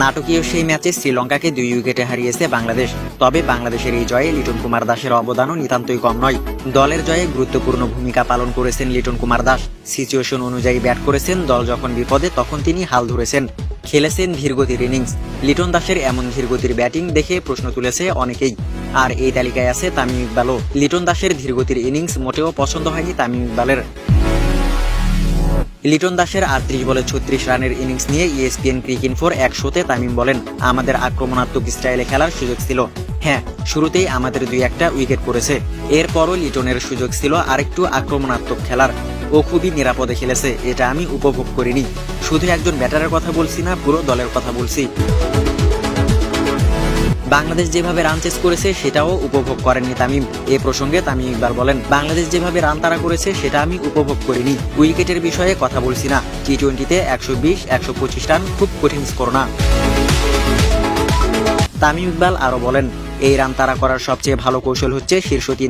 নাটকীয় সেই ম্যাচে শ্রীলঙ্কাকে দুই উইকেটে হারিয়েছে বাংলাদেশ। তবে বাংলাদেশের এই জয়ে লিটন কুমার দাসের অবদানও নিতান্তই কম নয়। দলের জয়ে গুরুত্বপূর্ণ ভূমিকা পালন করেছেন লিটন কুমার দাস। সিচুয়েশন অনুযায়ী ব্যাট করেছেন, দল যখন বিপদে তখন তিনি হাল ধরেছেন। খেলেছেন ধীরগতির ইনিংস। লিটন দাসের এমন ধীরগতির ব্যাটিং দেখে প্রশ্ন তুলেছে অনেকেই। আর এই তালিকায় আছে তামিম ইকবালও। লিটন দাসের ধীরগতির ইনিংস মোটেও পছন্দ হয়নি তামিম ইকবালের। লিটন দাসের আটত্রিশ বলে ছত্রিশ রানের ইনিংস নিয়ে ইএসপিএন ক্রিকেট ইনফোর এক শোতে তামিম বলেন, আমাদের আক্রমণাত্মক স্টাইলে খেলার সুযোগ ছিল। হ্যাঁ শুরুতেই আমাদের দুই একটা উইকেট পড়েছে। এরপরও লিটনের সুযোগ ছিল আরেকটু আক্রমণাত্মক খেলার। ও খুবই নিরাপদে খেলেছে, এটা আমি উপভোগ করিনি। শুধু একজন ব্যাটারের কথা বলছি না, পুরো দলের কথা বলছি। বাংলাদেশ যেভাবে রান চেস করেছে, সেটাও উপভোগ করেননি তামিম। এ প্রসঙ্গে তামিম ইকবাল বলেন, বাংলাদেশ যেভাবে রান তারা করেছে, সেটা আমি উপভোগ করিনি। উইকেটের বিষয়ে কথা বলছি না। টি টোয়েন্টিতে একশো বিশ, একশো পঁচিশ রান, খুব কঠিন স্কোর না। তামিম ইকবাল আরও বলেন, এই রান তারা করার সবচেয়ে ভালো কৌশল হচ্ছে শীর্ষ তিন